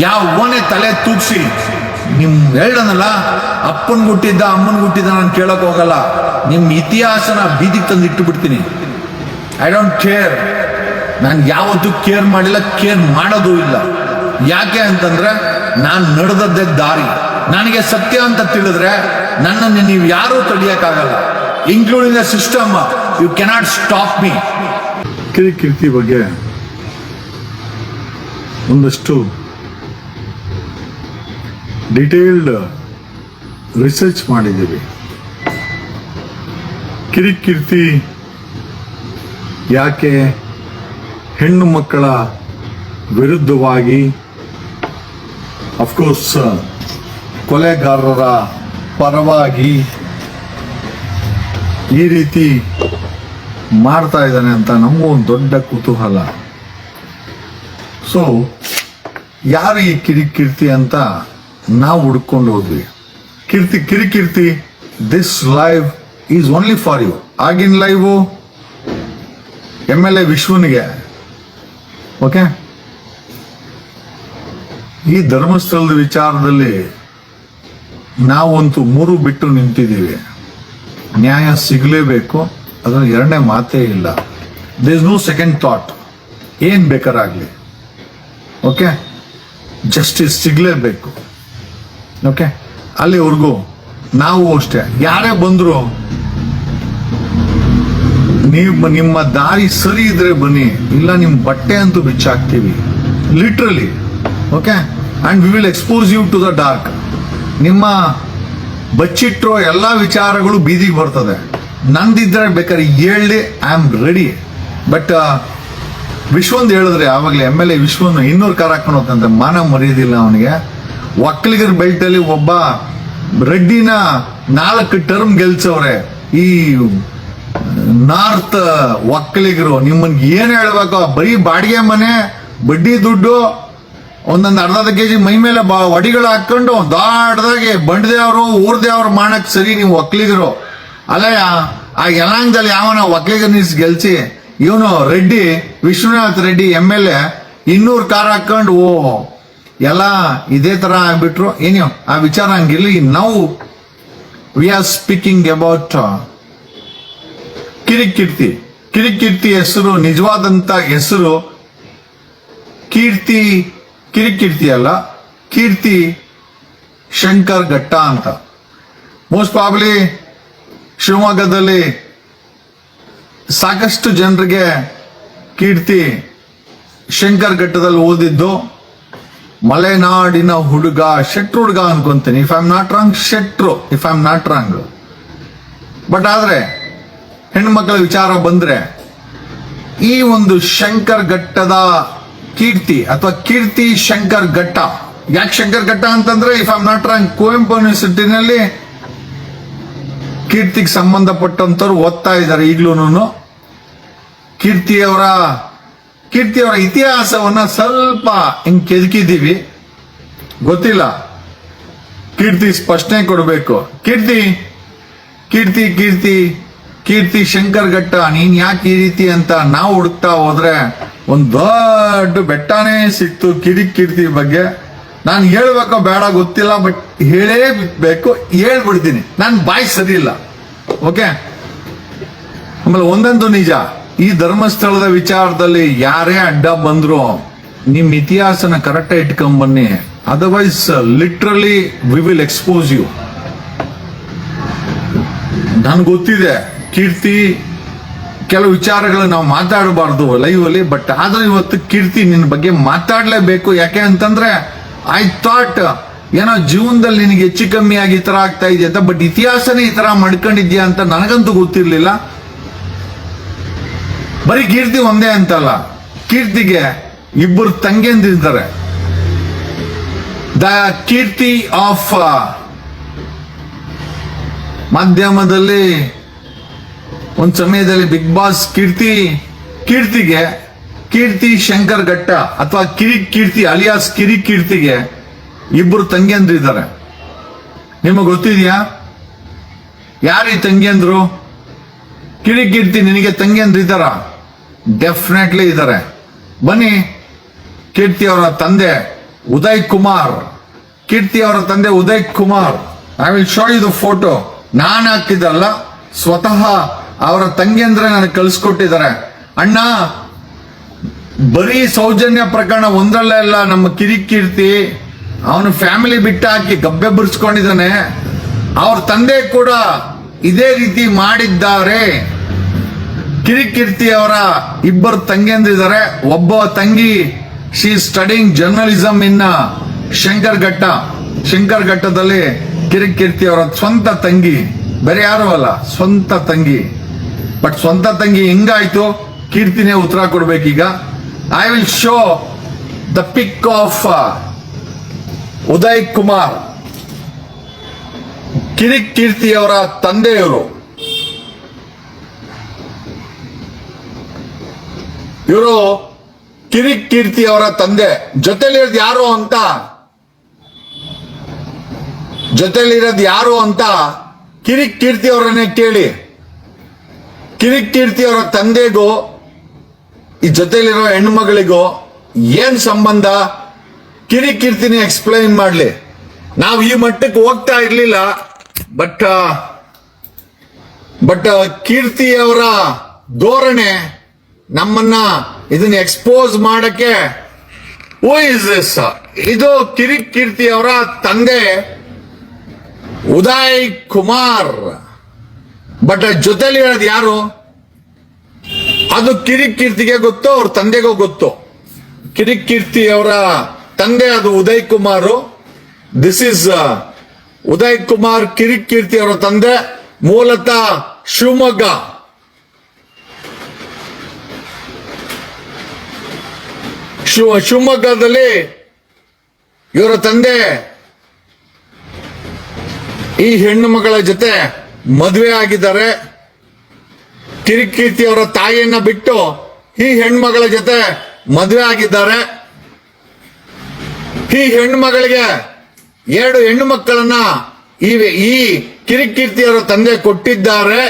ಯಾವನೇ ತಲೆ ತೂಗ್ಸಿ? ನಿಮ್ ಹೇಳ್ದನಲ್ಲ ಅಪ್ಪನ್ ಗುಟ್ಟಿದ್ದ ಅಮ್ಮನ್ ಗುಟ್ಟಿದ್ದ ನಾನು ಕೇಳಕ್ ಹೋಗಲ್ಲ. ನಿಮ್ ಇತಿಹಾಸನ ಬೀದಿಗೆ ತಂದು ಇಟ್ಟು ಬಿಡ್ತೀನಿ ಐ ಡೋಂಟ್ ಕೇರ್ ನಾನು ಯಾವತ್ತೂ ಕೇರ್ ಮಾಡಿಲ್ಲ, ಕೇರ್ ಮಾಡೋದು ಇಲ್ಲ. ಯಾಕೆ ಅಂತಂದ್ರೆ, ನಾನು ನಡೆದದ್ದೇ ದಾರಿ. ನನಗೆ ಸತ್ಯ ಅಂತ ತಿಳಿದ್ರೆ, ನನ್ನನ್ನು ನೀವು ಯಾರೂ ತಡಿಯಕ್ಕಾಗಲ್ಲ. Including the system you cannot stop me Kirikkeerthi ಬಗ್ಗೆ ಒಂದಷ್ಟು ಡಿಟೇಲ್ಡ್ ರಿಸರ್ಚ್ ಮಾಡಿದ್ದೀವಿ. ಕಿರಿಕಿರ್ತಿ ಯಾಕೆ ಹೆಣ್ಣು ಮಕ್ಕಳ ವಿರುದ್ಧವಾಗಿ ಅಫ್ಕೋರ್ಸ್ ಕೊಲೆಗಾರರ ಪರವಾಗಿ ಈ ರೀತಿ ಮಾಡ್ತಾ ಇದ್ದಾನೆ ಅಂತ ನಮಗೂ ಒಂದು ದೊಡ್ಡ ಕುತೂಹಲ. ಸೊ ಯಾರು ಈ ಕಿರಿಕಿರ್ತಿ ಅಂತ ನಾವು ಹುಡ್ಕೊಂಡು ಹೋದ್ವಿ. Keerthi Kirikkeerthi this live is only for you ಆಗಿನ ಲೈವು ಎಂ ಎಲ್ ಎ ವಿಶ್ವನಿಗೆ. ಓಕೆ ಈ ಧರ್ಮಸ್ಥಳದ ವಿಚಾರದಲ್ಲಿ ನಾವಂತೂ ಮೂರು ಬಿಟ್ಟು ನಿಂತಿದ್ದೀವಿ. ನ್ಯಾಯ ಸಿಗಲೇಬೇಕು, ಅದರ ಎರಡನೇ ಮಾತೇ ಇಲ್ಲ. There is no second thought ಏನ್ ಬೇಕಾರಾಗಲಿ. ಓಕೆ ಜಸ್ಟಿಸ್ ಸಿಗಲೇಬೇಕು. ಓಕೆ ಅಲ್ಲಿವರೆಗೂ ನಾವು ಅಷ್ಟೇ. ಯಾರೇ ಬಂದ್ರು, ನೀವು ನಿಮ್ಮ ದಾರಿ ಸರಿ ಇದ್ರೆ ಬನ್ನಿ, ಇಲ್ಲ ನಿಮ್ಮ ಬಟ್ಟೆ ಅಂತೂ ಬಿಚ್ಚಾಕ್ತೀವಿ. Literally okay and we will expose you to the dark ನಿಮ್ಮ ಬಚ್ಚಿಟ್ಟಿರೋ ಎಲ್ಲ ವಿಚಾರಗಳು ಬೀದಿಗೆ ಬರ್ತದೆ. ನಂದಿದ್ರೆ ಬೇಕಾದ್ರೆ ಹೇಳಿ ಐ ಆಮ್ ರೆಡಿ ಬಟ್ ವಿಶ್ವಂದ್ ಹೇಳಿದ್ರೆ, ಆವಾಗಲೇ ಎಂ ಎಲ್ ಎ ವಿಶ್ವನ್ ಇನ್ನೂರು ಕಾರ್ ಹಾಕೊಂಡು ಹೋಗ್ತಂತೆ. ಮಾನ ಮರೆಯೋದಿಲ್ಲ ಅವನಿಗೆ. ಒಕ್ಕಲಿಗರ ಬೆಲ್ಟಲ್ಲಿ ಒಬ್ಬ ರೆಡ್ಡಿನ ನಾಲ್ಕು ಟರ್ಮ್ ಗೆಲ್ಸವ್ರೆ. ಈ ನಾರ್ತ್ ಒಕ್ಕಲಿಗರು, ನಿಮ್ಮನ್ಗೆ ಏನು ಹೇಳ್ಬೇಕು, ಬರೀ ಬಾಡಿಗೆ ಮನೆ, ಬಡ್ಡಿ ದುಡ್ಡು, ಒಂದೊಂದು ಅರ್ಧ ಕೆಜಿ ಮೈ ಮೇಲೆ ಬಾ ಒಡಿಗಳು ಹಾಕೊಂಡು ದೊಡ್ಡದಾಗಿ ಬಂಡದೇವ್ರು ಊರ್ದೇವ್ರು ಮಾಡಕ್ ಸರಿ ನೀವು ಒಕ್ಕಲಿಗರು. ಅಲ್ಲ, ಆ ಯಲಾಂಗದಲ್ಲಿ ಯಾವನ ಒಕ್ಕಲಿಗರ ನಿಲ್ಸಿ ಗೆಲ್ಸಿ, ಇವನು Reddy, Vishwanath Reddy, M L A, ಇನ್ನೂರು ಕಾರ್ ಹಾಕೊಂಡು ಓ ಎಲ್ಲ ಇದೇ ತರ ಆಗ್ಬಿಟ್ರು. ಏನು ಆ ವಿಚಾರ ಹಂಗಿರ್ಲಿ. Now we are speaking about Kirikkeerthi. Kirikkeerthi ಹೆಸರು, ನಿಜವಾದಂತ ಹೆಸರು, ಕೀರ್ತಿ, ಕಿರಿಕಿರ್ತಿ ಅಲ್ಲ, ಕೀರ್ತಿ ಶಂಕರ್ ಘಟ್ಟ ಅಂತ. ಮೋಸ್ಟ್ ಪ್ರಾಬ್ಲಿ ಶಿವಮೊಗ್ಗದಲ್ಲಿ ಸಾಕಷ್ಟು ಜನರಿಗೆ ಕೀರ್ತಿ ಶಂಕರ್ ಘಟ್ಟದಲ್ಲಿ ಓದಿದ್ದು. ಮಲೆನಾಡಿನ ಹುಡುಗ ಶೆಟ್ರು ಹುಡುಗ ಅನ್ಕೊಂತೀನಿ. If I am not wrong ಶೆಟ್ರು. If I am not wrong but ಆದ್ರೆ, ಹೆಣ್ಮಕ್ಳ ವಿಚಾರ ಬಂದ್ರೆ, ಈ ಒಂದು ಶಂಕರ್ ಘಟ್ಟದ ಕೀರ್ತಿ ಅಥವಾ ಕೀರ್ತಿ ಶಂಕರ್ ಘಟ್ಟ, ಯಾಕೆ ಶಂಕರ್ ಘಟ್ಟ ಅಂತಂದ್ರೆ if I'm not wrong Kuvempu ಯೂನಿವರ್ಸಿಟಿನಲ್ಲಿ ಕೀರ್ತಿಗೆ ಸಂಬಂಧಪಟ್ಟಂತವ್ರು ಓದ್ತಾ ಇದ್ದಾರೆ ಈಗ್ಲೂನು ಕೀರ್ತಿಯವರ ಕೀರ್ತಿಯವರ ಇತಿಹಾಸವನ್ನ ಸ್ವಲ್ಪ ಹಿಂಗ್ ಕೆದಕಿದ್ದೀವಿ. ಗೊತ್ತಿಲ್ಲ. ಕೀರ್ತಿ ಸ್ಪಷ್ಟನೆ ಕೊಡಬೇಕು. ಕೀರ್ತಿ ಕೀರ್ತಿ ಕೀರ್ತಿ ಕೀರ್ತಿ ಶಂಕರ್ ಘಟ್ಟ, ನೀನ್ ಯಾಕೆ ಈ ರೀತಿ ಅಂತ ನಾವು ಹುಡುಕ್ತಾ ಹೋದ್ರೆ ಒಂದ್ ದೊಡ್ಡ ಬೆಟ್ಟನೇ ಸಿಕ್ತು ಕಿರಿ ಕೀರ್ತಿ ಬಗ್ಗೆ. ನಾನು ಹೇಳ್ಬೇಕೋ ಬೇಡ ಗೊತ್ತಿಲ್ಲ, ಬಟ್ ಹೇಳೇ ಬೇಕು ಹೇಳ್ಬಿಡ್ತೀನಿ. ನಾನು ಬಾಯ್ ಸರಿ ಇಲ್ಲ. ಓಕೆ ಆಮೇಲೆ ಒಂದಂತೂ ನಿಜ. ಈ ಧರ್ಮಸ್ಥಳದ ವಿಚಾರದಲ್ಲಿ ಯಾರೇ ಅಡ್ಡ ಬಂದ್ರು ನಿಮ್ ಇತಿಹಾಸನ ಕರೆಕ್ಟ್ ಇಟ್ಕೊಂಡ್ ಬನ್ನಿ. Otherwise literally we will expose you ನನ್ಗೆ ಗೊತ್ತಿದೆ, ಕೀರ್ತಿ ಕೆಲವು ವಿಚಾರಗಳು ನಾವು ಮಾತಾಡಬಾರ್ದು ಲೈವ್ ಅಲ್ಲಿ ಬಟ್ ಆದ್ರೆ ಇವತ್ತು ಕೀರ್ತಿ ನಿನ್ನ ಬಗ್ಗೆ ಮಾತಾಡಲೇಬೇಕು. ಯಾಕೆ ಅಂತಂದ್ರೆ ಐ ಥಾಟ್ ಏನೋ ಜೀವನದಲ್ಲಿ ನಿನಗೆ ಹೆಚ್ಚು ಕಮ್ಮಿ ಆಗಿ ಈ ತರ ಆಗ್ತಾ ಇದೆ ಅಂತ ಬಟ್ ಇತಿಹಾಸನೇ ಈ ತರ ಮಾಡ್ಕೊಂಡಿದ್ಯಾ ಅಂತ ನನಗಂತೂ ಗೊತ್ತಿರ್ಲಿಲ್ಲ. ಬರೀ ಕೀರ್ತಿ ಒಂದೇ ಅಂತಲ್ಲ. ಕೀರ್ತಿಗೆ ಇಬ್ಬರು ತಂಗಿಯಂದಿದ್ದಾರೆ ದ ಕೀರ್ತಿ ಆಫ್ ಮಾಧ್ಯಮದಲ್ಲಿ, ಒಂದು ಸಮಯದಲ್ಲಿ ಬಿಗ್ ಬಾಸ್ ಕೀರ್ತಿ, ಕೀರ್ತಿಗೆ ಕೀರ್ತಿ ಶಂಕರ್ ಘಟ್ಟ ಅಥವಾ ಕಿರಿ ಕೀರ್ತಿ ಅಲಿಯಾಸ್ ಕಿರಿ ಕೀರ್ತಿಗೆ ಇಬ್ಬರು ತಂಗಿಯಂದ್ರಿದ್ದಾರೆ ನಿಮಗೆ ಗೊತ್ತಿದ್ಯಾ? ಯಾರೀ ತಂಗಿ ತಂಗಿಯಂದ್ರು ಕಿರಿ ಕೀರ್ತಿ ನಿನಗೆ ತಂಗಿಯಂದ್ರಿದ್ದಾರ ಡೆಫಿನೆಟ್ಲಿ ಇದ್ದಾರೆ ಬನ್ನಿ, ಕೀರ್ತಿ ಅವರ ತಂದೆ ಉದಯ್ ಕುಮಾರ್. ಕೀರ್ತಿ ಅವರ ತಂದೆ Uday Kumar. I will show you the photo ನಾನು ಹಾಕಿದ್ದಲ್ಲ, ಸ್ವತಃ ಅವರ ತಂಗಿಯಂದ್ರೆ ನನಗೆ ಕಳಿಸ್ಕೊಟ್ಟಿದ್ದಾರೆ. ಅಣ್ಣ, ಬರೀ ಸೌಜನ್ಯ ಪ್ರಕರಣ ಒಂದರಲ್ಲೇ ಅಲ್ಲ, ನಮ್ಮ ಕಿರಿಕೀರ್ತಿ ಅವನು ಫ್ಯಾಮಿಲಿ ಬಿಟ್ಟು ಹಾಕಿ ಗಬ್ಬೆ ಬಿಡಿಸ್ಕೊಂಡಿದ್ದಾನೆ ಅವ್ರ ತಂದೆ ಕೂಡ ಇದೇ ರೀತಿ ಮಾಡಿದ್ದಾರೆ. ಕಿರಿಕೀರ್ತಿ ಅವರ ಇಬ್ಬರು ತಂಗಿಯಂದಿದ್ದಾರೆ ಒಬ್ಬ ತಂಗಿ ಶಿ ಸ್ಟಡಿಂಗ್ ಜರ್ನಲಿಸಂ ಇನ್ನ ಶಂಕರ್ ಘಟ್ಟ ಶಂಕರ್ ಘಟ್ಟದಲ್ಲಿ ಕಿರಿಕೀರ್ತಿ ಅವರ ಸ್ವಂತ ತಂಗಿ. ಬೇರೆ ಯಾರು ಅಲ್ಲ, ಸ್ವಂತ ತಂಗಿ. ಬಟ್ ಸ್ವಂತ ತಂಗಿ ಹೆಂಗಾಯ್ತು? ಕೀರ್ತಿನೇ ಉತ್ತರ ಕೊಡ್ಬೇಕೀಗ. I will show the pic of Uday Kumar. Kirik ಕೀರ್ತಿಯವರ ತಂದೆಯವರು. ಇವರು ಕಿರಿಕ್ ಕೀರ್ತಿ ಅವರ ತಂದೆ. ಜೊತೆಲಿರೋದು ಯಾರು ಅಂತ? ಜೊತೆಲಿರೋದು ಯಾರು ಅಂತ ಕಿರಿಕ್ ಕೀರ್ತಿ ಅವರನ್ನೇ ಕೇಳಿ. ಕಿರಿಕ್ ಕೀರ್ತಿ ಅವರ ತಂದೆಗೂ, ಈ ಜೊತೆಲಿರೋ ಹೆಣ್ಮಗಳಿಗೂ ಏನ್ ಸಂಬಂಧ? ಕಿರಿಕ್ ಕೀರ್ತಿನಿ ಎಕ್ಸ್ಪ್ಲೈನ್ ಮಾಡ್ಲಿ. ನಾವು ಈ ಮಟ್ಟಕ್ಕೆ ಹೋಗ್ತಾ ಇರಲಿಲ್ಲ ಬಟ್ ಬಟ್ ಕೀರ್ತಿ ಅವರ ಧೋರಣೆ ನಮ್ಮನ್ನ ಇದನ್ನ ಎಕ್ಸ್ಪೋಸ್ ಮಾಡಕ್ಕೆ ಓ ಇಸ್ ದಿಸ್ ಇದು ಕಿರಿಕ್ ಕೀರ್ತಿ ಅವರ ತಂದೆ ಉದಯ್ ಕುಮಾರ್. ಬಟ್ ಜೊತೆಲಿ ಹೇಳೋದು ಯಾರು? ಅದು ಕಿರಿಕ್ ಕೀರ್ತಿಗೆ ಗೊತ್ತು, ಅವ್ರ ತಂದೆಗೂ ಗೊತ್ತು? ಕಿರಿಕ್ ಕೀರ್ತಿ ಅವರ ತಂದೆ ಅದು ಉದಯ್ ಕುಮಾರ್. ದಿಸ್ ಇಸ್ ಉದಯ್ ಕುಮಾರ್ ಕಿರಿಕ್ ಕೀರ್ತಿ ಅವರ ತಂದೆ, ಮೂಲತಃ ಶಿವಮೊಗ್ಗ. ಶಿವ ಶಿವಮೊಗ್ಗದಲ್ಲಿ ಇವರ ತಂದೆ ಈ ಹೆಣ್ಣು ಮಗಳ ಜೊತೆ ಮದುವೆ ಆಗಿದ್ದಾರೆ. ಕಿರಿಕೀರ್ತಿ ಅವರ ತಾಯಿಯನ್ನ ಬಿಟ್ಟು ಈ ಹೆಣ್ಮಗಳ ಜೊತೆ ಮದುವೆ ಆಗಿದ್ದಾರೆ. ಈ ಹೆಣ್ಮಗಳಿಗೆ ಎರಡು ಹೆಣ್ಣು ಮಕ್ಕಳನ್ನ ಈ ಈ ಕಿರಿಕೀರ್ತಿ ಅವರ ತಂದೆ ಕೊಟ್ಟಿದ್ದಾರೆ.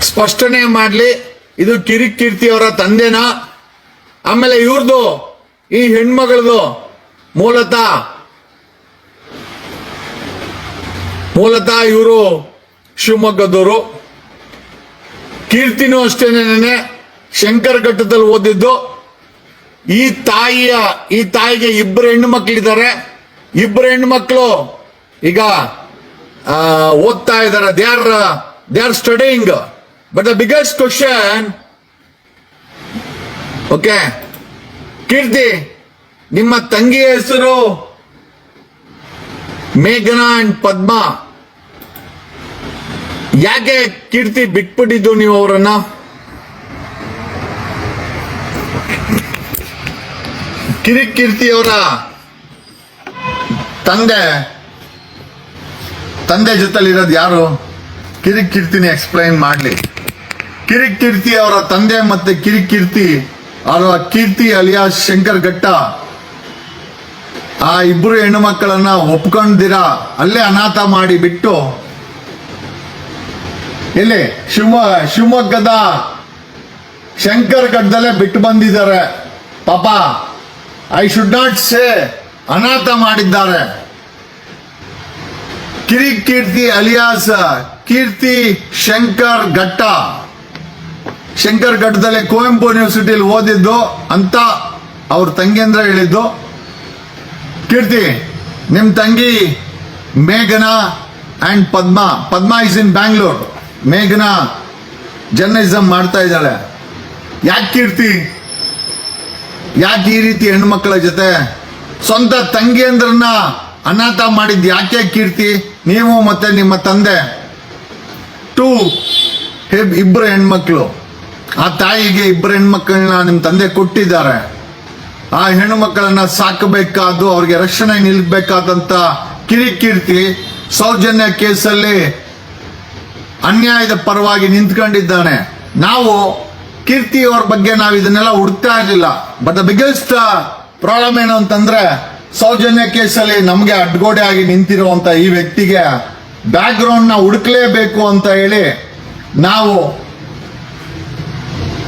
ಸ್ಪಷ್ಟನೆ ಮಾಡಲಿ, ಇದು ಕಿರಿಕೀರ್ತಿ ಅವರ ತಂದೆನ? ಆಮೇಲೆ ಇವ್ರದ್ದು ಈ ಹೆಣ್ಮಗಳದು ಮೂಲತಃ ಮೂಲತಃ ಇವರು ಶಿವಮೊಗ್ಗದವರು. ಕೀರ್ತಿನೂ ಅಷ್ಟೇನೆ ಶಂಕರ್ ಘಟ್ಟದಲ್ಲಿ ಓದಿದ್ದು. ಈ ತಾಯಿಯ, ಈ ತಾಯಿಗೆ ಇಬ್ಬರು ಹೆಣ್ಣು ಮಕ್ಕಳಿದ್ದಾರೆ ಇಬ್ಬರು ಹೆಣ್ಣು ಮಕ್ಕಳು ಈಗ ಓದ್ತಾ ಇದ್ದಾರೆ. They are they are studying but the biggest question okay? Keerthi, ನಿಮ್ಮ ತಂಗಿಯ ಹೆಸರು ಮೇಘನಾ ಅಂಡ್ ಪದ್ಮಾ. ಯಾಕೆ ಕೀರ್ತಿ ಬಿಟ್ಬಿಟ್ಟಿದ್ದು ನೀವು ಅವರನ್ನ? ಕಿರಿಕ್ ಕೀರ್ತಿ ಅವರ ತಂದೆ. ತಂದೆ ಜೊತೆಲಿರೋದು ಯಾರು? ಕಿರಿಕ್ ಕೀರ್ತಿನ ಎಕ್ಸ್ಪ್ಲೈನ್ ಮಾಡ್ಲಿ. ಕಿರಿಕ್ ಕೀರ್ತಿ ಅವರ ತಂದೆ ಮತ್ತೆ ಕಿರಿಕ್ ಕೀರ್ತಿ ಅವರ ಕೀರ್ತಿ ಅಲಿಯಾಸ್ ಶಂಕರ್ ಘಟ್ಟ. ಆ ಇಬ್ಬರು ಹೆಣ್ಣು ಮಕ್ಕಳನ್ನ ಒಪ್ಕೊಂಡಿರ ಅಲ್ಲೇ ಅನಾಥ ಮಾಡಿ ಬಿಟ್ಟು. ಎಲ್ಲಿ? ಶಿವಮೊಗ್ಗ ಶಿವಮೊಗ್ಗದ ಶಂಕರ್ ಘಟ್ಟದಲ್ಲೇ ಬಿಟ್ಟು ಬಂದಿದ್ದಾರೆ. ಪಾಪ, ಐ ಶುಡ್ ನಾಟ್ ಸೇ ಅನಾಥ ಮಾಡಿದ್ದಾರೆ. ಕಿರಿ ಕೀರ್ತಿ ಅಲಿಯಾಸ್, ಕೀರ್ತಿ ಶಂಕರ್ ಘಟ್ಟ. ಶಂಕರ್ ಘಟ್ಟದಲ್ಲಿ ಕುವೆಂಪು ಯೂನಿವರ್ಸಿಟಿಯಲ್ಲಿ ಓದಿದ್ದು ಅಂತ ಅವ್ರ ತಂಗಿಯಂದ್ರ ಹೇಳಿದ್ದು. ಕೀರ್ತಿ ನಿಮ್ಮ ತಂಗಿ ಮೇಘನಾ and Padma. Padma is in Bangalore ಮೇಘನಾ ಜರ್ನಲಿಸಮ್ ಮಾಡ್ತಾ ಇದ್ದಾಳೆ. ಯಾಕೆ ಕೀರ್ತಿ? ಯಾಕೆ ಈ ರೀತಿ ಹೆಣ್ಮಕ್ಳ ಜೊತೆ ಸ್ವಂತ ತಂಗಿಯಂದ್ರನ್ನ ಅನಾಥ ಮಾಡಿದ್ ಯಾಕೆ ಕೀರ್ತಿ? ನೀವು ಮತ್ತೆ ನಿಮ್ಮ ತಂದೆ. ಟೂ ಇಬ್ಬರು ಹೆಣ್ಮಕ್ಳು. ಆ ತಾಯಿಗೆ ಇಬ್ಬರು ಹೆಣ್ಮಕ್ಳನ್ನ ನಿಮ್ಮ ತಂದೆ ಕೊಟ್ಟಿದ್ದಾರೆ. ಆ ಹೆಣ್ಣು ಮಕ್ಕಳನ್ನ ಸಾಕಬೇಕಾದ್ದು, ಅವ್ರಿಗೆ ರಕ್ಷಣೆ ನಿಲ್ಬೇಕಾದಂತ ಕಿರಿಕೀರ್ತಿ ಸೌಜನ್ಯ ಕೇಸಲ್ಲಿ ಅನ್ಯಾಯದ ಪರವಾಗಿ ನಿಂತ್ಕೊಂಡಿದ್ದಾನೆ. ನಾವು ಕೀರ್ತಿ ಅವ್ರ ಬಗ್ಗೆ ನಾವು ಇದನ್ನೆಲ್ಲ ಹುಡ್ತಾ ಇರಲಿಲ್ಲ. ಬಟ್ ದ ಬಿಗ್ಗೆಸ್ಟ್ ಪ್ರಾಬ್ಲಮ್ ಏನು ಅಂತಂದ್ರೆ, ಸೌಜನ್ಯ ಕೇಸಲ್ಲಿ ನಮಗೆ ಅಡ್ಗೋಡೆ ಆಗಿ ನಿಂತಿರುವಂತ ಈ ವ್ಯಕ್ತಿಗೆ ಬ್ಯಾಕ್ ಗ್ರೌಂಡ್ನ ಹುಡುಕ್ಲೇಬೇಕು ಅಂತ ಹೇಳಿ ನಾವು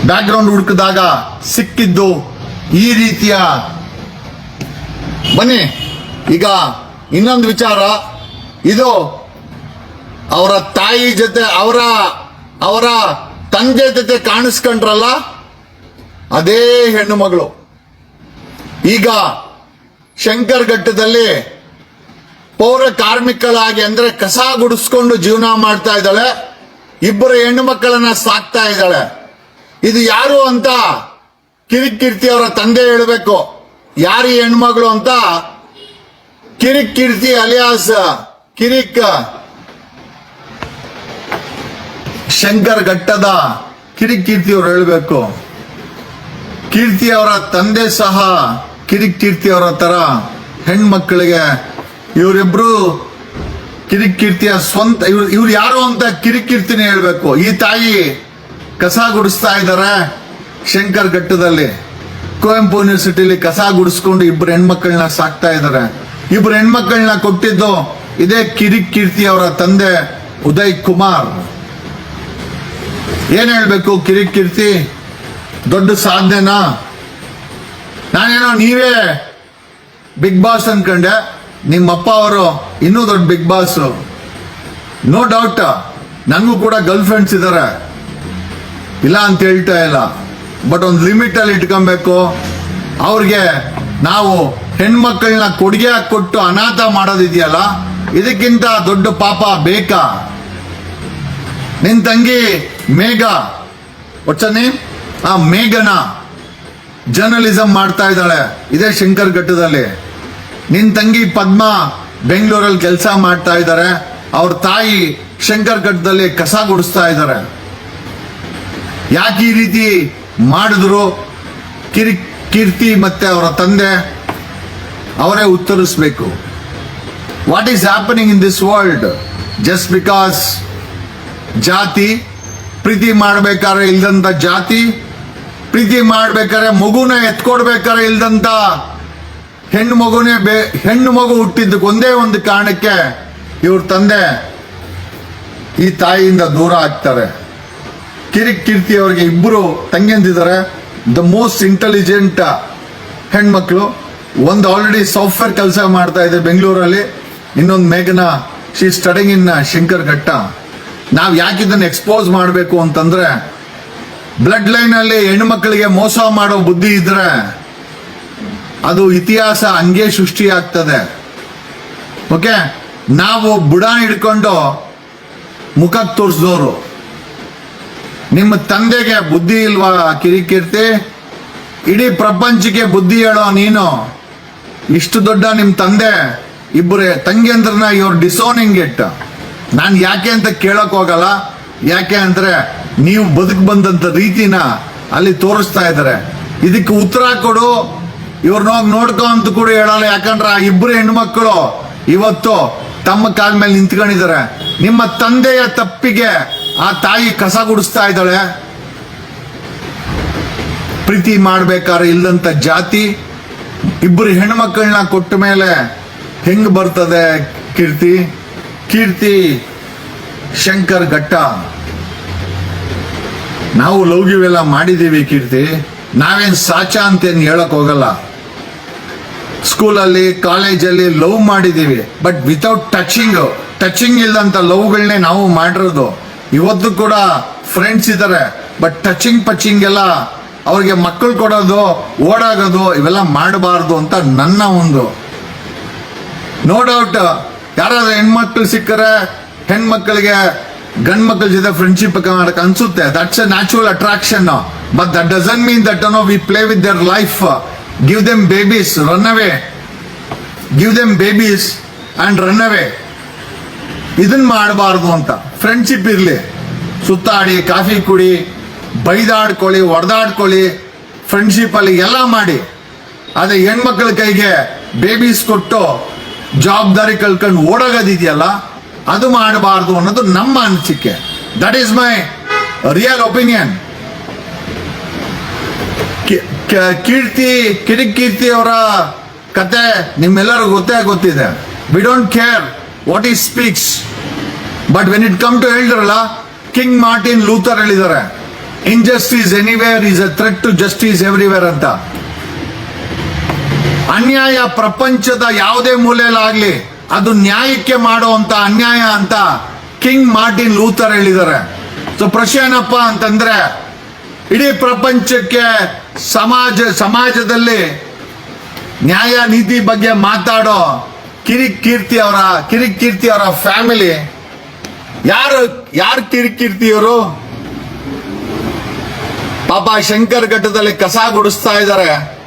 ಬ್ಯಾಕ್ ಗ್ರೌಂಡ್ ಹುಡುಕಿದಾಗ ಸಿಕ್ಕಿದ್ದು ಈ ರೀತಿಯ. ಬನ್ನಿ, ಈಗ ಇನ್ನೊಂದು ವಿಚಾರ. ಇದು ಅವರ ತಾಯಿ ಜೊತೆ, ಅವರ ಅವರ ತಂದೆ ಜೊತೆ ಕಾಣಿಸ್ಕೊಂಡ್ರಲ್ಲ? ಅದೇ ಹೆಣ್ಣು ಮಗಳು. ಈಗ ಶಂಕರ್ ಘಟ್ಟದಲ್ಲಿ ಪೌರ ಕಾರ್ಮಿಕಳಾಗಿ ಅಂದ್ರೆ ಕಸ ಗುಡಿಸ್ಕೊಂಡು ಜೀವನ ಮಾಡ್ತಾ ಇದ್ದಾಳೆ. ಇಬ್ಬರು ಹೆಣ್ಣು ಮಕ್ಕಳನ್ನ ಸಾಕ್ತಾ ಇದ್ದಾಳೆ. ಇದು ಯಾರು ಅಂತ ಕಿರಿಕ್ ಕೀರ್ತಿ ಅವರ ತಂದೆ ಹೇಳಬೇಕು. ಯಾರಿ ಹೆಣ್ಮಗಳು ಅಂತ? ಕಿರಿಕ್ ಕೀರ್ತಿ ಅಲಿಯಾಸ್ ಕಿರಿಕ್ ಶಂಕರ್ ಘಟ್ಟದ ಕಿರಿಕ್ ಕೀರ್ತಿ ಅವರು ಹೇಳಬೇಕು. ಕೀರ್ತಿ ಅವರ ತಂದೆ ಸಹ ಕಿರಿಕ್ ಕೀರ್ತಿ ಅವರ ತರ ಹೆಣ್ಮಕ್ಳಿಗೆ ಇವರಿಬ್ರು ಕಿರಿಕ್ ಕೀರ್ತಿಯ ಸ್ವಂತ, ಇವ್ರು ಇವ್ರು ಯಾರು ಅಂತ ಕಿರಿಕ್ ಕೀರ್ತಿನೇ ಹೇಳ್ಬೇಕು. ಈ ತಾಯಿ ಕಸ ಗುಡಿಸ್ತಾ ಇದ್ದಾರೆ ಶಂಕರ್ ಘಟ್ಟದಲ್ಲಿ. ಕುವೆಂಪು ಯೂನಿವರ್ಸಿಟಿಲಿ ಕಸ ಗುಡಿಸ್ಕೊಂಡು ಇಬ್ರು ಹೆಣ್ಮಕ್ಳನ್ನ ಸಾಕ್ತಾ ಇದ್ದಾರೆ. ಇಬ್ರು ಹೆಣ್ಮಕ್ಳನ್ನ ಕೊಟ್ಟಿದ್ದು ಇದೇ ಕಿರಿಕ್ ಕೀರ್ತಿ ಅವರ ತಂದೆ ಉದಯ್ ಕುಮಾರ್. ಏನ್ ಹೇಳ್ಬೇಕು ಕಿರಿಕ್ ಕೀರ್ತಿ ದೊಡ್ಡ ಸಾಧನೆನಾ? ನಾನೇನೋ ನೀವೇ ಬಿಗ್ ಬಾಸ್ ಅನ್ಕೊಂಡೆ. ನಿಮ್ಮಪ್ಪ ಅವರು ಇನ್ನೂ ದೊಡ್ಡ ಬಿಗ್ ಬಾಸ್. ನೋ ಡೌಟ್ ನನಗೂ ಕೂಡ ಗರ್ಲ್ ಫ್ರೆಂಡ್ಸ್ ಇದ್ದಾರೆ. ಇಲ್ಲ ಅಂತ ಹೇಳ್ತಾ ಇಲ್ಲ. ಬಟ್ ಒಂದು ಲಿಮಿಟ್ ಅಲ್ಲಿ ಇಟ್ಕೊಬೇಕು. ಅವ್ರಿಗೆ ನಾವು ಹೆಣ್ಮಕ್ಳನ್ನ ಕೊಡುಗೆ ಕೊಟ್ಟು ಅನಾಥ ಮಾಡೋದಿದೆಯಲ್ಲ, ಇದಕ್ಕಿಂತ ದೊಡ್ಡ ಪಾಪ ಬೇಕಾ? ನಿನ್ ತಂಗಿ ಮೇಘ. ಒಚ್ಚನಿ ಆ, ಮೇಘನ. ಜರ್ನಲಿಸಂ ಮಾಡ್ತಾ ಇದ್ದಾಳೆ, ಇದೇ ಶಂಕರ್ ಘಟ್ಟದಲ್ಲಿ. ನಿನ್ ತಂಗಿ ಪದ್ಮ ಬೆಂಗಳೂರಲ್ಲಿ ಕೆಲಸ ಮಾಡ್ತಾ ಇದ್ದಾರೆ. ಅವ್ರ ತಾಯಿ ಶಂಕರ್ ಘಟ್ಟದಲ್ಲಿ ಕಸ ಗುಡಿಸ್ತಾ ಇದ್ದಾರೆ. ಯಾಕೆ ಈ ರೀತಿ ಮಾಡಿದ್ರು? ಕಿರಿ, ಕೀರ್ತಿ ಮತ್ತೆ ಅವರ ತಂದೆ ಅವರೇ ಉತ್ತರಿಸಬೇಕು. What is happening in this world just because ಜಾತಿ, ಪ್ರೀತಿ ಮಾಡಬೇಕಾದ್ರೆ ಇಲ್ದಂಥ ಜಾತಿ, ಪ್ರೀತಿ ಮಾಡಬೇಕಾದ್ರೆ ಮಗುನ ಎತ್ಕೊಡ್ಬೇಕಾದ್ರೆ ಇಲ್ದಂಥ ಹೆಣ್ಣು ಮಗುನೇ ಬೇ, ಹೆಣ್ಣು ಮಗು ಹುಟ್ಟಿದ್ದಕ್ಕೆ ಒಂದೇ ಒಂದು ಕಾರಣಕ್ಕೆ ಇವ್ರ ತಂದೆ ಈ ತಾಯಿಯಿಂದ ದೂರ ಆಗ್ತಾರೆ. ಕಿರಿಕ್ ಕೀರ್ತಿ ಅವರಿಗೆ ಇಬ್ಬರು ತಂಗಿಯಂದಿದ್ದಾರೆ ದ ಮೋಸ್ಟ್ ಇಂಟೆಲಿಜೆಂಟ್ ಹೆಣ್ಮಕ್ಳು. ಒಂದು ಆಲ್ರೆಡಿ ಸಾಫ್ಟ್ವೇರ್ ಕೆಲಸ ಮಾಡ್ತಾ ಇದೆ ಬೆಂಗಳೂರಲ್ಲಿ. ಇನ್ನೊಂದು ಮೇಘನ she studying in Shankar Ghatta. ನಾವು ಯಾಕೆ ಇದನ್ನು ಎಕ್ಸ್ಪೋಸ್ ಮಾಡಬೇಕು ಅಂತಂದ್ರೆ ಬ್ಲಡ್ ಲೈನ್ ಅಲ್ಲಿ ಹೆಣ್ಮಕ್ಳಿಗೆ ಮೋಸ ಮಾಡೋ ಬುದ್ಧಿ ಇದ್ರೆ ಅದು ಇತಿಹಾಸ ಹಂಗೆ ಸೃಷ್ಟಿ ಆಗ್ತದೆ ಓಕೆ ನಾವು ಬುಡ ಹಿಡ್ಕೊಂಡು ಮುಖಕ್ಕೆ ತೋರಿಸಿದವರು ನಿಮ್ಮ ತಂದೆಗೆ ಬುದ್ಧಿ ಇಲ್ವಾ ಕಿರಿಕಿರ್ತಿ? ಇಡೀ ಪ್ರಪಂಚಕ್ಕೆ ಬುದ್ಧಿ ಹೇಳೋ ನೀನು? ಇಷ್ಟು ದೊಡ್ಡ ನಿಮ್ಮ ತಂದೆ ಇಬ್ಬರೇ ತಂಗಿಯಂದ್ರನ್ನ ಇವ್ರು ಡಿಸೋನಿಂಗ್ ಇಟ್ ನಾನು ಯಾಕೆ ಅಂತ ಕೇಳಕ್ ಹೋಗಲ್ಲ. ಯಾಕೆ ಅಂದ್ರೆ ನೀವು ಬದುಕು ಬಂದಂತ ರೀತಿನ ಅಲ್ಲಿ ತೋರಿಸ್ತಾ ಇದ್ದಾರೆ ಇದಕ್ಕೆ ಉತ್ತರ ಕೊಡು. ಇವ್ರನ್ನ ಹೋಗಿ ನೋಡ್ಕೋ ಅಂತ ಕೂಡ ಹೇಳಲ್ಲ. ಯಾಕಂದ್ರೆ ಇಬ್ಬರು ಹೆಣ್ಮಕ್ಳು ಇವತ್ತು ತಮ್ಮ ಕಾಲ ಮೇಲೆ ನಿಂತ್ಕೊಂಡಿದ್ದಾರೆ ನಿಮ್ಮ ತಂದೆಯ ತಪ್ಪಿಗೆ ಆ ತಾಯಿ ಕಸ ಗುಡಿಸ್ತಾ ಇದ್ದಾಳೆ. ಪ್ರೀತಿ ಮಾಡ್ಬೇಕಾದ್ರೆ ಇಲ್ಲದಂತ ಜಾತಿ, ಇಬ್ಬರು ಹೆಣ್ಮಕ್ಳನ್ನ ಕೊಟ್ಟ ಮೇಲೆ ಹೆಂಗ್ ಬರ್ತದೆ ಕೀರ್ತಿ? ಕೀರ್ತಿ ಶಂಕರ್ ಘಟ್ಟ. ನಾವು ಲೌಗಿವೆಲ್ಲ ಮಾಡಿದೀವಿ ಕೀರ್ತಿ. ನಾವೇನ್ ಸಾಚ ಅಂತೇನು ಹೇಳಕ್ ಹೋಗಲ್ಲ. ಸ್ಕೂಲಲ್ಲಿ, ಕಾಲೇಜಲ್ಲಿ ಲವ್ ಮಾಡಿದೀವಿ ಬಟ್ ವಿತೌಟ್ ಟಚಿಂಗ್ ಟಚಿಂಗ್ ಇಲ್ಲದಂತ ಲವ್ಗಳನ್ನೇ ನಾವು ಮಾಡಿರೋದು. ಇವತ್ತು ಕೂಡ ಫ್ರೆಂಡ್ಸ್ ಇದ್ದಾರೆ ಬಟ್ ಟಚಿಂಗ್ ಪಚಿಂಗ್ ಎಲ್ಲ ಅವ್ರಿಗೆ ಮಕ್ಕಳು ಕೊಡೋದು, ಓಡಾಗೋದು, ಇವೆಲ್ಲ ಮಾಡಬಾರ್ದು ಅಂತ ನನ್ನ ಒಂದು ನೋ ಡೌಟ್ ಯಾರಾದ್ರೂ ಹೆಣ್ಮಕ್ಳು ಸಿಕ್ಕರೆ, ಹೆಣ್ಮಕ್ಳಿಗೆ ಗಂಡ್ ಮಕ್ಕಳ ಜೊತೆ ಫ್ರೆಂಡ್ಶಿಪ್ ಮಾಡಕ್ ಅನ್ಸುತ್ತೆ. That's a natural attraction but that doesn't mean that no we play with their life give them babies run away give them babies and run away ಇದನ್ ಮಾಡಬಾರ್ದು ಅಂತ. ಫ್ರೆಂಡ್ಶಿಪ್ ಇರಲಿ. ಸುತ್ತಾಡಿ, ಕಾಫಿ ಕುಡಿ, ಬೈದಾಡ್ಕೊಳ್ಳಿ ಹೊಡೆದಾಡ್ಕೊಳ್ಳಿ ಫ್ರೆಂಡ್ಶಿಪ್ ಅಲ್ಲಿ ಎಲ್ಲ ಮಾಡಿ. ಅದೇ ಹೆಣ್ಮಕ್ಳ ಕೈಗೆ ಬೇಬೀಸ್ ಕೊಟ್ಟು ಜವಾಬ್ದಾರಿ ಕಳ್ಕೊಂಡು ಓಡೋಗೋದಿದೆಯಲ್ಲ ಅದು ಮಾಡಬಾರ್ದು ಅನ್ನೋದು ನಮ್ಮ ಅನಿಸಿಕೆ. That is my real opinion Keerthi Kirik Keerthi ಅವರ ಕತೆ ನಿಮ್ಮೆಲ್ಲರಿಗೂ ಗೊತ್ತೇ ಗೊತ್ತಿದೆ. We don't care what is speaks but when it come to ಹೇಳಿದ್ರಲ್ಲ ಕಿಂಗ್ ಮಾರ್ಟಿನ್ ಲೂಥರ್ ಹೇಳಿದ್ದಾರೆ injustice anywhere is a threat to justice everywhere ಅಂತ. ಅನ್ಯಾಯ ಪ್ರಪಂಚದ ಯಾವುದೇ ಮೂಲೆಯಲ್ಲಾಗ್ಲಿ ಅದು ನ್ಯಾಯಕ್ಕೆ ಮಾಡುವಂತ ಅನ್ಯಾಯ ಅಂತ ಕಿಂಗ್ ಮಾರ್ಟಿನ್ ಲೂಥರ್ ಹೇಳಿದ್ದಾರೆ. ಸೊ ಪ್ರಶ್ನೆ ಏನಪ್ಪ ಅಂತಂದ್ರೆ, ಇಡೀ ಪ್ರಪಂಚಕ್ಕೆ ಸಮಾಜ, ಸಮಾಜದಲ್ಲಿ ನ್ಯಾಯ ನೀತಿ ಬಗ್ಗೆ ಮಾತಾಡೋ ಕಿರಿಕ್ ಕೀರ್ತಿ ಅವರ, ಕಿರಿಕ್ ಕೀರ್ತಿ ಅವರ ಫ್ಯಾಮಿಲಿ ಯಾರು ಯಾರು ಕಿರಿಕಿರ್ತೀಯರು? ಪಾಪ ಶಂಕರ್ ಘಟ್ಟದಲ್ಲಿ ಕಸ ಗುಡಿಸ್ತಾ ಇದ್ದಾರೆ.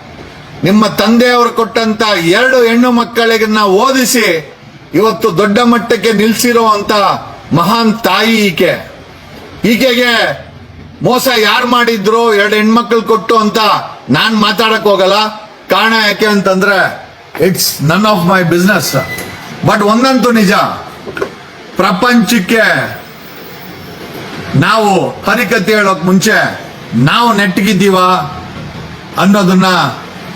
ನಿಮ್ಮ ತಂದೆಯವರು ಕೊಟ್ಟಂತ ಎರಡು ಹೆಣ್ಣು ಮಕ್ಕಳಿಗನ್ನ ಓದಿಸಿ ಇವತ್ತು ದೊಡ್ಡ ಮಟ್ಟಕ್ಕೆ ನಿಲ್ಸಿರುವಂತ ಮಹಾನ್ ತಾಯಿ ಈಕೆ. ಈಕೆಗೆ ಮೋಸ ಯಾರು ಮಾಡಿದ್ರು, ಎರಡು ಹೆಣ್ಮಕ್ಳು ಕೊಟ್ಟು ಅಂತ ನಾನ್ ಮಾತಾಡಕ್ ಹೋಗಲ್ಲ. ಕಾರಣ ಯಾಕೆ ಅಂತಂದ್ರೆ it's none of my business but ಒಂದಂತೂ ನಿಜ ಪ್ರಪಂಚಕ್ಕೆ ನಾವು ಹರಿಕತೆ ಹೇಳೋಕ್ ಮುಂಚೆ ನಾವು ನೆಟ್ಟಗಿದ್ದೀವ ಅನ್ನೋದನ್ನ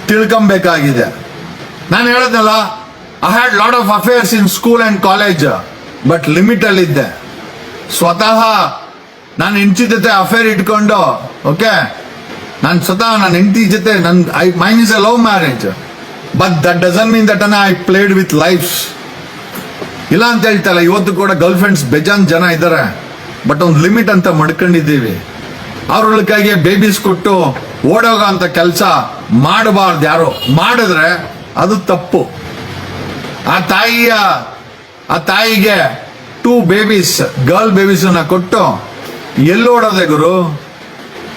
ತಿಳ್ಕೊಬೇಕಾಗಿದೆ. ನಾನು ಹೇಳದ್ನಲ್ಲ I had lot of affairs in school and college but limit ಅಲ್ಲಿ ಇದ್ದೆ. ಸ್ವತಃ ನಾನು ಹೆಂಡತಿ ಜೊತೆ ಅಫೇರ್ ಇಟ್ಕೊಂಡು ಓಕೆ ನಾನು ಸ್ವತಃ ನನ್ನ ಹೆಂಡತಿ ಜೊತೆ ನನ್ನ I mine is a love marriage but that doesn't mean that I played with life ಇಲ್ಲ ಅಂತ ಹೇಳ್ತಲ್ಲ ಇವತ್ತು ಕೂಡ ಗರ್ಲ್ ಫ್ರೆಂಡ್ಸ್ ಬೇಜಾನ್ ಜನ ಇದ್ದಾರೆ. ಬಟ್ ಒಂದು ಲಿಮಿಟ್ ಅಂತ ಮಡ್ಕೊಂಡಿದ್ದೀವಿ. ಅವ್ರೊಳಗಾಗಿ ಬೇಬೀಸ್ ಕೊಟ್ಟು ಓಡೋಗ ಅಂತ ಕೆಲಸ ಮಾಡಬಾರ್ದು ಯಾರು. ಮಾಡಿದ್ರೆ ಅದು ತಪ್ಪು. ಆ ತಾಯಿಯ, ಆ ತಾಯಿಗೆ ಟೂ ಬೇಬೀಸ್ ಗರ್ಲ್ ಬೇಬೀಸನ್ನ ಕೊಟ್ಟು ಎಲ್ಲಿ ಓಡೋದೆ ಗುರು?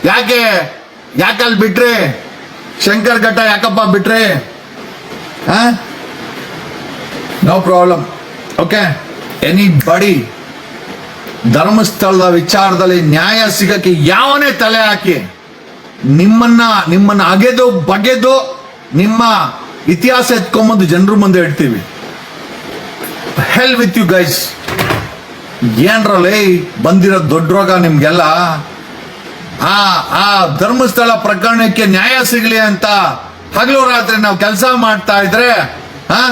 ಯಾಕೆ ಯಾಕೆ ಅಲ್ಲಿ ಬಿಟ್ರಿ? ಶಂಕರ್ ಘಟ್ಟ ಯಾಕಪ್ಪ ಬಿಟ್ರಿ? ನೋ ಪ್ರಾಬ್ಲಮ್ ಓಕೆ ಎನಿ ಬಡಿ ಧರ್ಮಸ್ಥಳದ ವಿಚಾರದಲ್ಲಿ ನ್ಯಾಯ ಸಿಗಕ್ಕೆ ಯಾವನೇ ತಲೆ ಹಾಕಿ, ನಿಮ್ಮನ್ನ ನಿಮ್ಮನ್ನ ಅಗೆದು, ಬಗೆದು, ನಿಮ್ಮ ಇತಿಹಾಸ ಎತ್ಕೊಂಬಂದು ಜನರ ಮುಂದೆ ಇಡ್ತೀವಿ. ಹೆಲ್ ವಿತ್ ಯು ಗೈಸ್ ಏನ್ರಲ್ಲೇ ಬಂದಿರೋ ದೊಡ್ಡ ರೋಗ ನಿಮ್ಗೆಲ್ಲ? ಆ ಆ ಧರ್ಮಸ್ಥಳ ಪ್ರಕರಣಕ್ಕೆ ನ್ಯಾಯ ಸಿಗಲಿ ಅಂತ ಹಗಲು ರಾತ್ರಿ ನಾವು ಕೆಲಸ ಮಾಡ್ತಾ ಇದ್ರೆ ಹಾ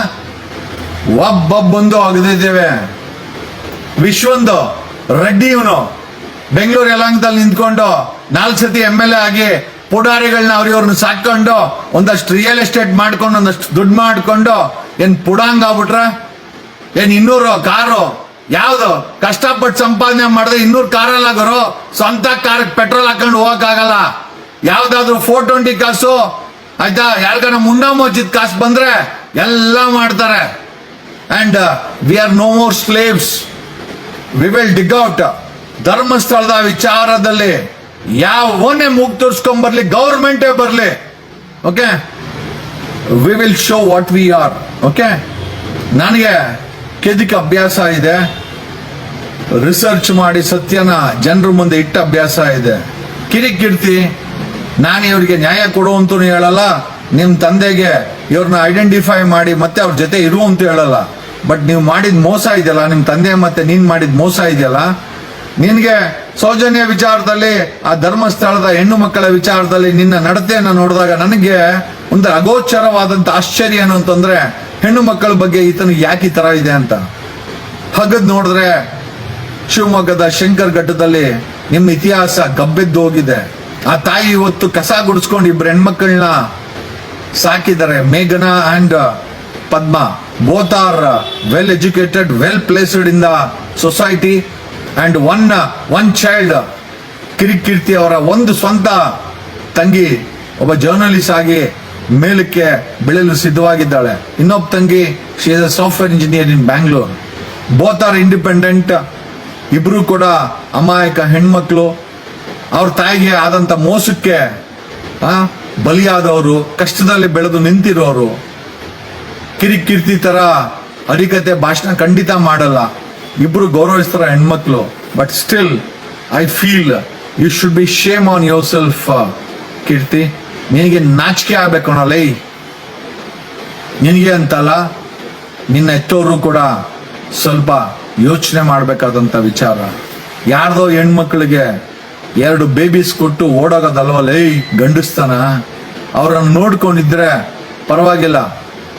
ಒಬ್ಬೊಬ್ಬೊಂದು ಅಗದಿದ್ದೇವೆ ವಿಶ್ವಂದು, ರೆಡ್ಡಿ ಇವನು. ಬೆಂಗಳೂರು ಯಲಹಂಕದಲ್ಲಿ ನಿಂತ್ಕೊಂಡು ನಾಲ್ಕು ಸತಿ ಎಂ ಎಲ್ ಎ ಆಗಿ ಪುಡಾರಿಗಳನ್ನ ಅವ್ರ ಇವ್ರನ್ನ ಸಾಕೊಂಡು ಒಂದಷ್ಟು ರಿಯಲ್ ಎಸ್ಟೇಟ್ ಮಾಡ್ಕೊಂಡು, ಒಂದಷ್ಟು ದುಡ್ಡು ಮಾಡ್ಕೊಂಡು ಏನ್ ಪುಡಾಂಗ್ ಆಗ್ಬಿಟ್ರ? ಏನ್ ಇನ್ನೂರು ಕಾರು? ಯಾವ್ದು? ಕಷ್ಟಪಟ್ಟು ಸಂಪಾದನೆ ಮಾಡಿದ್ರೆ ಇನ್ನೂರು ಕಾರಲ್ಲಾಗೋರು ಸ್ವಂತ ಕಾರ್ ಪೆಟ್ರೋಲ್ ಹಾಕೊಂಡು ಹೋಗಕ್ಕಾಗಲ್ಲ. ಯಾವ್ದಾದ್ರು ಫೋರ್ ಟ್ವೆಂಟಿ ಕಾಸು, ಆಯ್ತಾ? ಯಾರ್ಗಾರ ಮುಂಡ ಮೋಚಿದ ಕಾಸು ಬಂದ್ರೆ ಎಲ್ಲ ಮಾಡ್ತಾರೆ. And we are no more slaves we will dig out ಧರ್ಮಸ್ಥಳದ ವಿಚಾರದಲ್ಲಿ ಯಾವನ್ನೇ ಮೂಗ್ ತೋರಿಸ್ಕೊಂಡ್ ಬರ್ಲಿ, ಗೌರ್ಮೆಂಟೇ ಬರ್ಲಿ, okay? We will show what we are okay? ನನಗೆ ಕೆದಿಕ ಅಭ್ಯಾಸ ಇದೆ. ರಿಸರ್ಚ್ ಮಾಡಿ ಸತ್ಯನ ಜನರ ಮುಂದೆ ಇಟ್ಟ ಅಭ್ಯಾಸ ಇದೆ. ಕಿರಿಕಿರ್ತಿ ನಾನು ಇವ್ರಿಗೆ ನ್ಯಾಯ ಕೊಡು ಅಂತೂ ಹೇಳಲ್ಲ. ನಿಮ್ಮ ತಂದೆಗೆ ಇವ್ರನ್ನ ಐಡೆಂಟಿಫೈ ಮಾಡಿ ಮತ್ತೆ ಅವ್ರ ಜೊತೆ ಇರು ಅಂತ ಹೇಳಲ್ಲ. ಬಟ್ ನೀವು ಮಾಡಿದ ಮೋಸ ಇದೆಯಲ್ಲ, ನಿಮ್ಮ ತಂದೆ ಮತ್ತೆ ನೀನ್ ಮಾಡಿದ ಮೋಸ ಇದೆಯಲ್ಲ, ನಿನ್ಗೆ ಸೌಜನ್ಯ ವಿಚಾರದಲ್ಲಿ, ಆ ಧರ್ಮಸ್ಥಳದ ಹೆಣ್ಣು ಮಕ್ಕಳ ವಿಚಾರದಲ್ಲಿ ನಿನ್ನ ನಡತೆಯನ್ನು ನೋಡಿದಾಗ ನನಗೆ ಒಂದು ಅಗೋಚರವಾದಂತ ಆಶ್ಚರ್ಯ ಏನು ಅಂತಂದ್ರೆ, ಹೆಣ್ಣು ಮಕ್ಕಳ ಬಗ್ಗೆ ಈತನಿಗೆ ಯಾಕೆ ಈ ಥರ ಇದೆ ಅಂತ. ಹಗದ್ ನೋಡಿದ್ರೆ ಶಿವಮೊಗ್ಗದ ಶಂಕರ್ ಘಟ್ಟದಲ್ಲಿ ನಿಮ್ಮ ಇತಿಹಾಸ ಗಬ್ಬೆದ್ದು ಹೋಗಿದೆ. ಆ ತಾಯಿ ಇವತ್ತು ಕಸ ಗುಡಿಸ್ಕೊಂಡು ಇಬ್ರು ಹೆಣ್ಮಕ್ಳನ್ನ ಸಾಕಿದ್ದಾರೆ, ಮೇಘನಾ and Padma. Are well educated well placed in the society and one one child Kirikkeerthi ಅವರ ಒಂದು ಸ್ವಂತ ತಂಗಿ, ಒಬ್ಬ ಜರ್ನಲಿಸ್ಟ್ ಆಗಿ ಮೇಲಕ್ಕೆ ಬೆಳೆಯಲು ಸಿದ್ಧವಾಗಿದ್ದಾಳೆ. ಇನ್ನೊಬ್ಬ ತಂಗಿ she is a software engineer in Bangalore both are independent ಇಬ್ಬರು ಕೂಡ ಅಮಾಯಕ ಹೆಣ್ಮಕ್ಳು. ಅವ್ರ ತಾಯಿಗೆ ಆದಂಥ ಮೋಸಕ್ಕೆ ಬಲಿಯಾದವರು, ಕಷ್ಟದಲ್ಲಿ ಬೆಳೆದು ನಿಂತಿರೋರು. ಕಿರಿಕಿರ್ತಿ ತರ ಹರಿಕತೆ ಭಾಷಣ ಖಂಡಿತ ಮಾಡಲ್ಲ. ಇಬ್ರು ಗೌರವಿಸ್ತಾರ ಹೆಣ್ಮಕ್ಳು. But still I feel you should be shame on yourself Keerthi. ನಿನಗೆ ನಾಚಿಕೆ ಆಗ್ಬೇಕು ಲೈ. ನಿನಗೆ ಅಂತಲ್ಲ, ನಿನ್ನ ಎತ್ತೋರು ಕೂಡ ಸ್ವಲ್ಪ ಯೋಚನೆ ಮಾಡಬೇಕಾದಂಥ ವಿಚಾರ. ಯಾರ್ದೋ ಹೆಣ್ಮಕ್ಳಿಗೆ ಎರಡು ಬೇಬೀಸ್ ಕೊಟ್ಟು ಓಡೋಗೋದಲ್ವ ಲೈ, ಗಂಡಿಸ್ತಾನ? ಅವ್ರನ್ನ ನೋಡ್ಕೊಂಡಿದ್ರೆ ಪರವಾಗಿಲ್ಲ.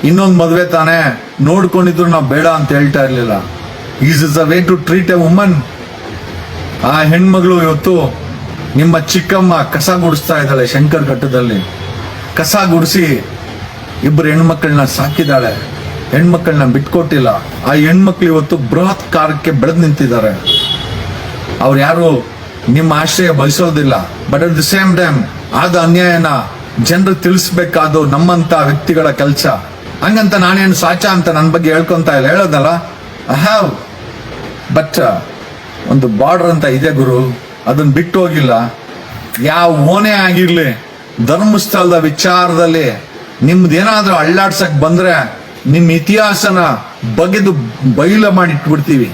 ಇನ್ನೊಂದು ಮದುವೆ ತಾನೇ ನೋಡ್ಕೊಂಡಿದ್ರು ನಾವು ಬೇಡ ಅಂತ ಹೇಳ್ತಾ ಇರ್ಲಿಲ್ಲ. Is is a way to treat a woman ಆ ಹೆಣ್ಮಗಳು ಇವತ್ತು ನಿಮ್ಮ ಚಿಕ್ಕಮ್ಮ ಕಸ ಗುಡಿಸ್ತಾ ಇದ್ದಾಳೆ ಶಂಕರ್ ಘಟ್ಟದಲ್ಲಿ. ಕಸ ಗುಡಿಸಿ ಇಬ್ಬರು ಹೆಣ್ಮಕ್ಳನ್ನ ಸಾಕಿದ್ದಾಳೆ. ಹೆಣ್ಮಕ್ಳನ್ನ ಬಿಟ್ಕೊಟ್ಟಿಲ್ಲ. ಆ ಹೆಣ್ಮಕ್ಳು ಇವತ್ತು ಬೃಹತ್ ಕಾರ್ಯಕ್ಕೆ ಬೆಳೆದು ನಿಂತಿದ್ದಾರೆ. ಅವ್ರು ಯಾರು ನಿಮ್ಮ ಆಶ್ರಯ ಬಯಸೋದಿಲ್ಲ. But at the same time ಆದ ಅನ್ಯಾಯನ ಜನರು ತಿಳಿಸ್ಬೇಕಾದ ನಮ್ಮಂತ ವ್ಯಕ್ತಿಗಳ ಕೆಲಸ. ಹಂಗಂತ ನಾನೇನು ಸಾಚ ಅಂತ ನನ್ನ ಬಗ್ಗೆ ಹೇಳ್ಕೊಂತ ಇಲ್ಲ, ಹೇಳೋದಲ್ಲ? ಐ ಹ್ಯಾವ್ ಬಟ್ ಒಂದು ಬಾರ್ಡರ್ ಅಂತ ಇದೆ ಗುರು. ಅದನ್ನ ಬಿಟ್ಟು ಹೋಗಿಲ್ಲ. ಯಾವ ಓನೇ ಆಗಿರ್ಲಿ, ಧರ್ಮಸ್ಥಳದ ವಿಚಾರದಲ್ಲಿ ನಿಮ್ದೇನಾದ್ರೂ ಅಳ್ಳಾಡ್ಸಕ್ ಬಂದ್ರೆ ನಿಮ್ಮ ಇತಿಹಾಸನ ಬಗೆದು ಬೈಲ ಮಾಡಿ ಇಟ್ಬಿಡ್ತೀವಿ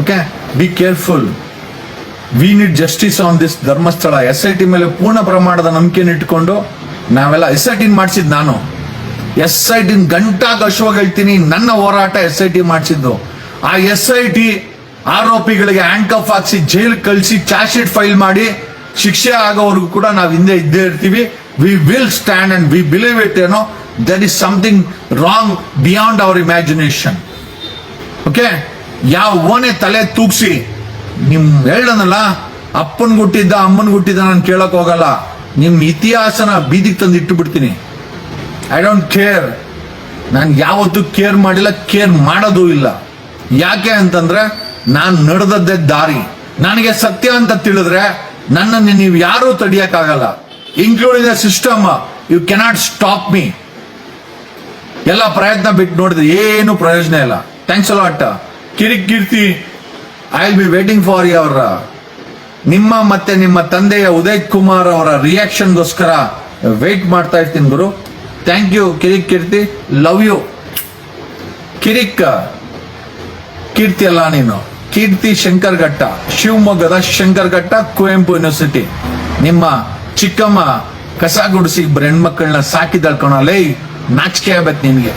okay be careful we need justice on this Dharmasthala. S I T ಮೇಲೆ ಪೂರ್ಣ ಪ್ರಮಾಣದ ನಂಬಿಕೆನ ಇಟ್ಕೊಂಡು ನಾವೆಲ್ಲ ಎಸ್ ಐ ಟಿ ಮಾಡಿಸಿದ್ ನಾನು. ಎಸ್ ಐ ಟಿ ಗಂಟಾ ಕಶುವಾಗ ಹೇಳ್ತೀನಿ. ನನ್ನ ಹೋರಾಟ ಎಸ್ ಐ ಟಿ ಮಾಡಿಸಿದ್ದು. ಆ ಎಸ್ ಐ ಟಿ ಆರೋಪಿಗಳಿಗೆ ಹ್ಯಾಂಡ್ ಕಫ್ ಹಾಕ್ಸಿ ಜೈಲ್ ಕಳಿಸಿ ಚಾರ್ಜ್ ಫೈಲ್ ಮಾಡಿ ಶಿಕ್ಷೆ ಆಗೋವರೆಗೂ ಕೂಡ ನಾವು ಹಿಂದೆ ಇದ್ದೇ ಇರ್ತೀವಿ. We will stand and we believe it ಏನೋ there is something wrong beyond our imagination okay ಯಾವ ಓನೆ ತಲೆ ತೂಗ್ಸಿ, ನಿಮ್ ಹೇಳನಲ್ಲ ಅಪ್ಪನ್ ಗುಟ್ಟಿದ್ದ, ಅಮ್ಮನ್ ಗುಟ್ಟಿದ್ದ ನಾನು ಕೇಳಕ್ ಹೋಗಲ್ಲ. ನಿಮ್ ಇತಿಹಾಸನ ಬೀದಿಗೆ ತಂದು ಇಟ್ಟು ಬಿಡ್ತೀನಿ ಐ ಡೋಂಟ್ ಕೇರ್ ನಾನು ಯಾವತ್ತೂ ಕೇರ್ ಮಾಡಿಲ್ಲ ಕೇರ್ ಮಾಡೋದು ಇಲ್ಲ. ಯಾಕೆ ಅಂತಂದ್ರೆ ನಾನು ನಡೆದದ್ದೇ ದಾರಿ. ನನಗೆ ಸತ್ಯ ಅಂತ ತಿಳಿದ್ರೆ ನನ್ನನ್ನು ನೀವು ಯಾರೂ ತಡಿಯಕ್ಕಾಗಲ್ಲ. Including the system you cannot stop me ಎಲ್ಲ ಪ್ರಯತ್ನ ಬಿಟ್ಟು ನೋಡಿದ್ರೆ ಏನು ಪ್ರಯೋಜನ ಇಲ್ಲ. Thanks a lot Kirik Keerthi I will be waiting for your ನಿಮ್ಮ ಮತ್ತೆ ನಿಮ್ಮ ತಂದೆಯ ಉದಯ್ ಕುಮಾರ್ ಅವರ ರಿಯಾಕ್ಷನ್ಗೋಸ್ಕರ ವೇಟ್ ಮಾಡ್ತಾ ಇರ್ತೀನಿ ಗುರು. Thank you Kirik Keerthi love you Kirik Keerthi ಅಲ್ಲ ನೀನು. ಕೀರ್ತಿ ಶಂಕರ್ಘಟ್ಟ ಶಿವಮೊಗ್ಗದ ಶಂಕರ್ಘಟ್ಟ ಕುವೆಂಪು ಯೂನಿವರ್ಸಿಟಿ ನಿಮ್ಮ ಚಿಕ್ಕಮ್ಮ ಕಸ ಗುಡಿಸಿ ಹೆಣ್ಮಕ್ಳನ್ನ ಲೈ, ನಾಚಿಕೆ ಆಗ್ಬೇಕು ನಿನ್ಗೆ.